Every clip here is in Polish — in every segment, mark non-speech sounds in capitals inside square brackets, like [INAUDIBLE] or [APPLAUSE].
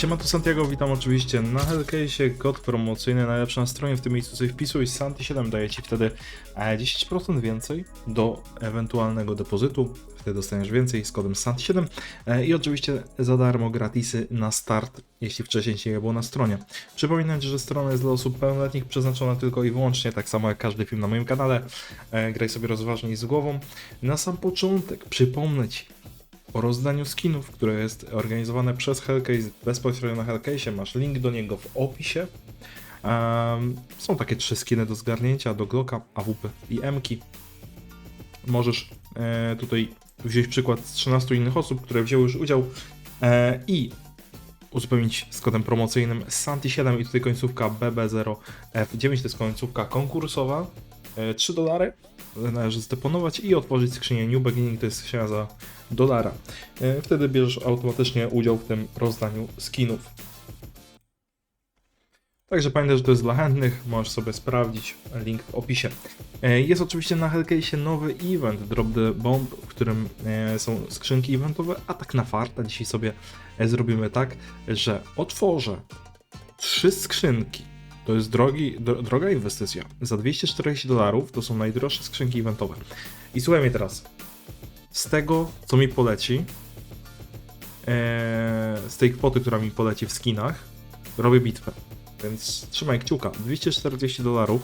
Siema, to Santiago, witam oczywiście na Hellcase'ie, kod promocyjny najlepszy na stronie, w tym miejscu sobie wpisuj Santi7, daje Ci wtedy e, 10% więcej do ewentualnego depozytu, wtedy dostaniesz więcej z kodem Santi7 e, i oczywiście za darmo gratisy na start, jeśli wcześniej Ci nie było na stronie. Przypominam Ci, że strona jest dla osób pełnoletnich przeznaczona tylko i wyłącznie, tak samo jak każdy film na moim kanale, e, graj sobie rozważnie i z głową. Na sam początek przypomnę Ci, o rozdaniu skinów, które jest organizowane przez Hellcase bezpośrednio na Hellcase. Masz link do niego w opisie. Em, są takie trzy skiny do zgarnięcia, do Glocka, AWP i Mki. Możesz e, tutaj wziąć przykład z 13 innych osób, które wzięły już udział e, i uzupełnić z kodem promocyjnym Santi7 i tutaj końcówka BB0F9, to jest końcówka konkursowa, 3 dolary, należy zdeponować i otworzyć skrzynię New Beginning, to jest skrzynia za dolara. E, Wtedy bierzesz automatycznie udział w tym rozdaniu skinów. Także pamiętaj, że to jest dla chętnych, możesz sobie sprawdzić, link w opisie. E, Jest oczywiście na Hellcase nowy event Drop the Bomb, w którym e, są skrzynki eventowe, a tak na farta dzisiaj sobie e, zrobimy tak, że otworzę trzy skrzynki. To jest drogi, dro, droga inwestycja. Za 240 dolarów to są najdroższe skrzynki eventowe. I słuchaj mnie teraz. Z tego, co mi poleci, e, z tej kwoty, która mi poleci w skinach, robię bitwę. Więc trzymaj kciuka. 240 dolarów.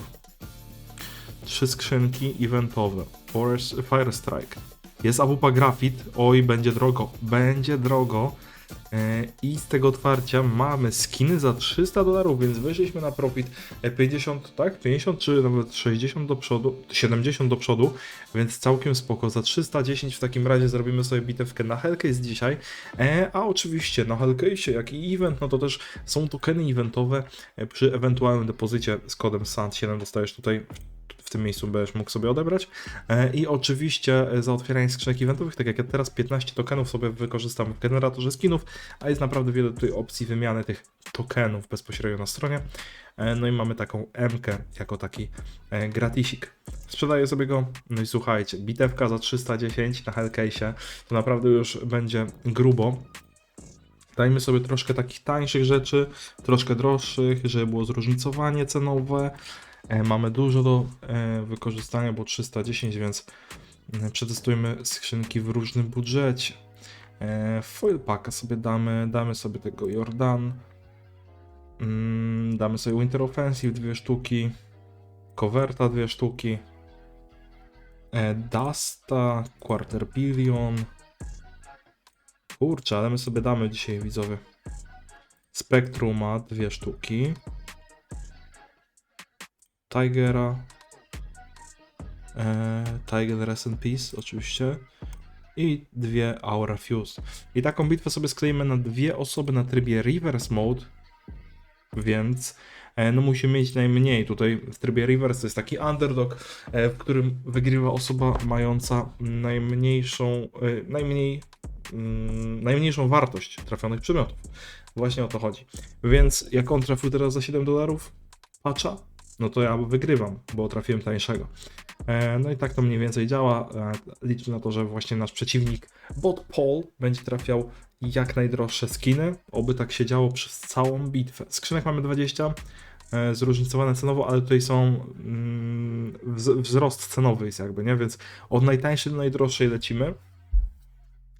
Trzy skrzynki eventowe. Forest, Fire Strike. Jest AWP Graphit. Oj, będzie drogo. Będzie drogo. E, I z tego otwarcia mamy skiny za 300 dolarów, więc wyszliśmy na profit e, 50, tak? 50 czy nawet 60 do przodu, 70 do przodu, więc całkiem spoko. Za 310 w takim razie zrobimy sobie bitewkę na Hellcase dzisiaj. E, a oczywiście na Hellcase, jak i event, no to też są tokeny eventowe. E, przy ewentualnym depozycie z kodem SANT7 dostajesz tutaj w tym miejscu będziesz mógł sobie odebrać. E, I oczywiście e, za otwieranie skrzynek eventowych, tak jak ja teraz 15 tokenów sobie wykorzystam w generatorze skinów, a jest naprawdę wiele tutaj opcji wymiany tych tokenów bezpośrednio na stronie. E, No i mamy taką MK jako taki gratisik. Sprzedaję sobie go, no i słuchajcie, bitewka za 310 na Hellcase, to naprawdę już będzie grubo. Dajmy sobie troszkę takich tańszych rzeczy, troszkę droższych, żeby było zróżnicowanie cenowe. E, Mamy dużo do e, wykorzystania, bo 310, więc e, przetestujmy skrzynki w różnym budżecie. Foil packa sobie damy, damy sobie tego Jordan. Mm, Damy sobie Winter Offensive dwie sztuki. Coverta dwie sztuki. Dusta, Quarter Billion. Kurczę, ale my sobie damy dzisiaj widzowie. Spectruma dwie sztuki. Tigera. E, Tiger Rest in Peace oczywiście. I dwie Aura Fuse. I taką bitwę sobie skleimy na dwie osoby na trybie Reverse Mode. Więc e, no musimy mieć najmniej. Tutaj w trybie Reverse to jest taki underdog, e, w którym wygrywa osoba mająca najmniejszą, najmniej, mm, najmniejszą wartość trafionych przedmiotów. Właśnie o to chodzi. Więc jak on trafił teraz za 7 dolarów patcha, no to ja wygrywam, bo trafiłem tańszego. E, No i tak to mniej więcej działa. E, Liczę na to, że właśnie nasz przeciwnik bot Paul będzie trafiał jak najdroższe skiny. Oby tak się działo przez całą bitwę. Skrzynek mamy 20, e, zróżnicowane cenowo, ale tutaj są mm, wz- wzrost cenowy jest jakby, nie? Więc od najtańszej do najdroższej lecimy.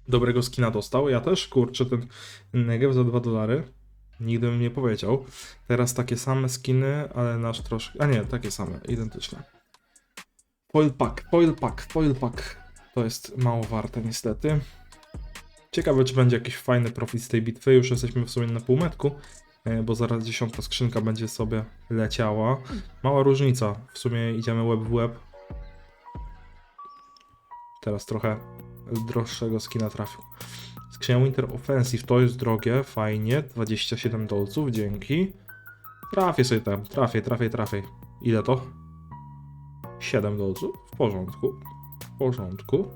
Dobrego skina dostał. Ja też, kurczę, ten Negev za 2 dolary. Nigdy bym nie powiedział. Teraz takie same skiny, ale nasz troszkę. A nie, takie same, identyczne. Foil pack, foil pack, foil pack. To jest mało warte niestety. Ciekawe, czy będzie jakiś fajny profit z tej bitwy. Już jesteśmy w sumie na półmetku, e, bo zaraz dziesiąta skrzynka będzie sobie leciała. Mała różnica. W sumie idziemy web w web. Teraz trochę droższego skina trafił. Skrzynia Winter Offensive to jest drogie, fajnie. 27 dolców, dzięki. Trafię sobie tam, trafię, trafię, trafię. Ile to? 7 dolców, w porządku. W porządku.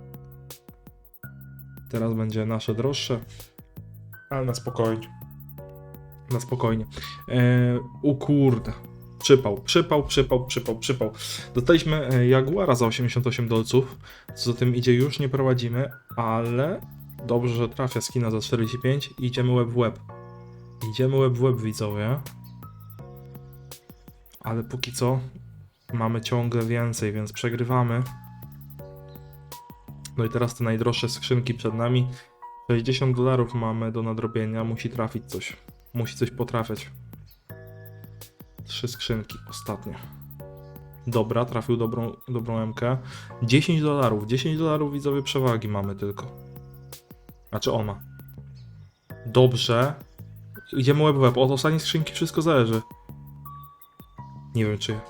Teraz będzie nasze droższe, ale na spokojnie. Na spokojnie. Eee, u kurde. Przypał, przypał, przypał, przypał, przypał. Dostaliśmy e, Jaguara za 88 dolców. Co za tym idzie, już nie prowadzimy, ale dobrze, że trafia skina za 45 i idziemy web w web. Idziemy łeb w łeb, widzowie. Ale póki co mamy ciągle więcej, więc przegrywamy. No i teraz te najdroższe skrzynki przed nami. 60 dolarów mamy do nadrobienia, musi trafić coś. Musi coś potrafiać. Trzy skrzynki, ostatnie. Dobra, trafił dobrą, dobrą MK. 10 dolarów, 10 dolarów widzowie przewagi mamy tylko. Znaczy on ma. Dobrze. Idziemy łeb w łeb. Od ostatniej skrzynki wszystko zależy. Nie wiem czy.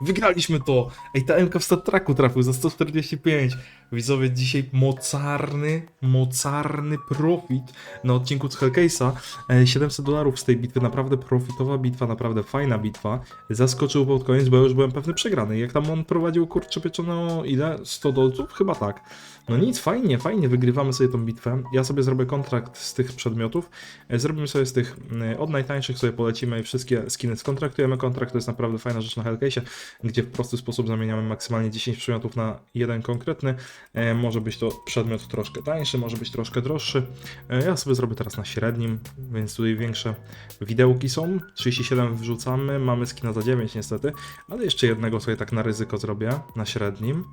Wygraliśmy to! Ej, ta MK w stat tracku trafił za 145. Widzowie, dzisiaj mocarny, mocarny profit na odcinku z Hellcase'a. E, 700 dolarów z tej bitwy, naprawdę profitowa bitwa, naprawdę fajna bitwa. Zaskoczył pod koniec, bo już byłem pewny przegrany. Jak tam on prowadził kurczę pieczono ile? 100 dolców? Chyba tak. No nic, fajnie, fajnie, wygrywamy sobie tą bitwę. Ja sobie zrobię kontrakt z tych przedmiotów. E, Zrobimy sobie z tych e, od najtańszych sobie polecimy i wszystkie skiny skontraktujemy. Kontrakt to jest naprawdę fajna rzecz na Hellcase'ie, gdzie w prosty sposób zamieniamy maksymalnie 10 przedmiotów na jeden konkretny. E, Może być to przedmiot troszkę tańszy, może być troszkę droższy. E, Ja sobie zrobię teraz na średnim, więc tutaj większe widełki są. 37 wrzucamy, mamy skina za 9 niestety, ale jeszcze jednego sobie tak na ryzyko zrobię, na średnim.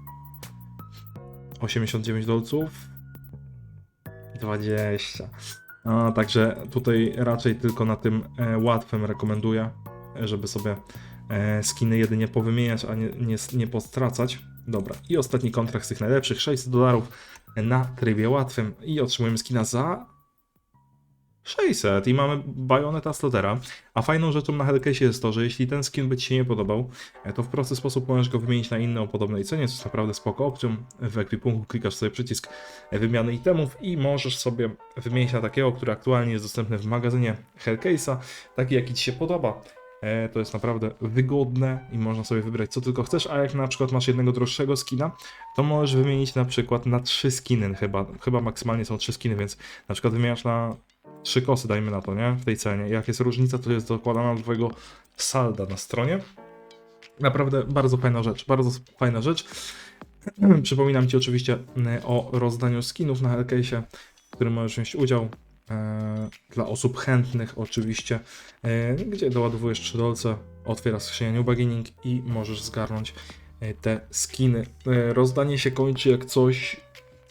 89 dolców. 20. A, także tutaj raczej tylko na tym e, łatwym rekomenduję, żeby sobie skiny jedynie powymieniać, a nie, nie, nie postracać. Dobra, i ostatni kontrakt z tych najlepszych, 600 dolarów na trybie łatwym i otrzymujemy skina za 600 i mamy Bayonetta Slotera. A fajną rzeczą na Hellcase jest to, że jeśli ten skin by Ci się nie podobał, e, to w prosty sposób możesz go wymienić na inny o podobnej cenie, co jest naprawdę spoko opcją. W ekwipunku klikasz sobie przycisk e, wymiany itemów i możesz sobie wymienić na takiego, który aktualnie jest dostępny w magazynie Hellcase'a, taki jaki Ci się podoba. E, To jest naprawdę wygodne i można sobie wybrać co tylko chcesz, a jak na przykład masz jednego droższego skina, to możesz wymienić na przykład na trzy skiny chyba, chyba maksymalnie są trzy skiny, więc na przykład wymieniasz na trzy kosy, dajmy na to, nie? W tej cenie. Jak jest różnica, to jest dokładana do twojego salda na stronie. Naprawdę bardzo fajna rzecz, bardzo fajna rzecz. [CLEARS THROAT] Przypominam Ci oczywiście mm, o rozdaniu skinów na Hellcase'ie, w którym możesz wziąć udział. E, Dla osób chętnych oczywiście, e, gdzie doładowujesz 3 dolce, otwierasz skrzynię New Beginning i możesz zgarnąć e, te skiny. Rozdanie się kończy jak coś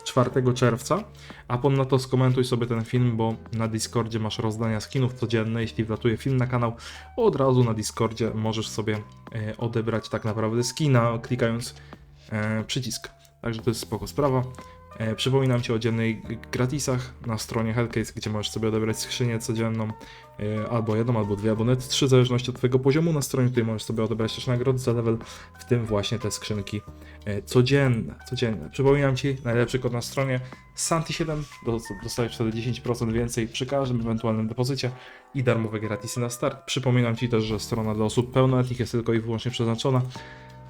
4 czerwca, a ponadto skomentuj sobie ten film, bo na Discordzie masz rozdania skinów codzienne. Jeśli wlatuje film na kanał, od razu na Discordzie możesz sobie odebrać tak naprawdę skina, klikając przycisk. Także to jest spoko sprawa. E, przypominam Ci o dziennej g- gratisach na stronie Hellcase, gdzie możesz sobie odebrać skrzynię codzienną, e, albo jedną, albo dwie, albo net trzy, w zależności od Twojego poziomu na stronie, tutaj możesz sobie odebrać też nagrody za level, w tym właśnie te skrzynki e, codzienne, codzienne. Przypominam Ci, najlepszy kod na stronie Santi7, do- dostajesz wtedy 10% więcej przy każdym ewentualnym depozycie i darmowe gratisy na start. Przypominam Ci też, że strona dla osób pełnoletnich jest tylko i wyłącznie przeznaczona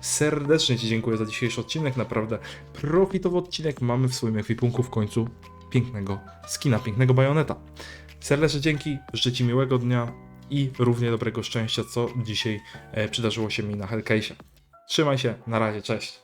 Serdecznie Ci dziękuję za dzisiejszy odcinek, naprawdę profitowy odcinek. Mamy w swoim ekwipunku w końcu pięknego skina, pięknego bajoneta. Serdecznie dzięki, życzę Ci miłego dnia i równie dobrego szczęścia, co dzisiaj e, przydarzyło się mi na Hellcase'ie. Trzymaj się, na razie, cześć.